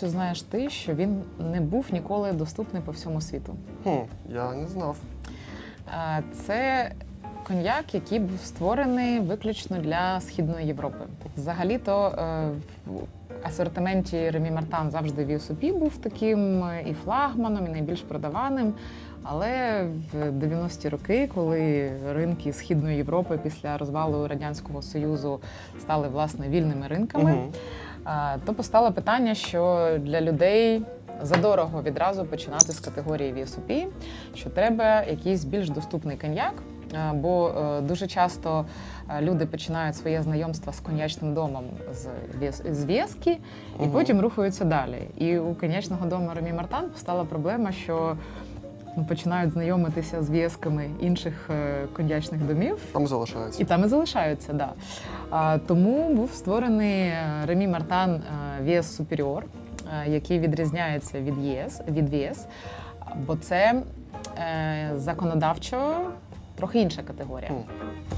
Чи знаєш ти, що він не був ніколи доступний по всьому світу? Хм, я не знав. Це коньяк, який був створений виключно для Східної Європи. Взагалі-то е, в асортименті Ремі Мартан завжди VSOP був таким і флагманом, і найбільш продаваним. Але в 90-ті роки, коли ринки Східної Європи після розвалу Радянського Союзу стали власне вільними ринками, Мгм. То постало питання, що для людей задорого відразу починати з категорії VSOP, що треба якийсь більш доступний коньяк. Бо е, дуже часто е, люди починають своє знайомство з коньячним домом з вєски, і потім рухаються далі. І у коньячного дому Ремі Мартан постала проблема, що ну, починають знайомитися з в'язками інших е, коньячних домів, Там залишаються. і там і залишаються, да. А, тому був створений е, Ремі Мартан В'єс Superior, е, який відрізняється від ЄС, від ВІС, бо це е, законодавчо трохи інша категорія. Хм.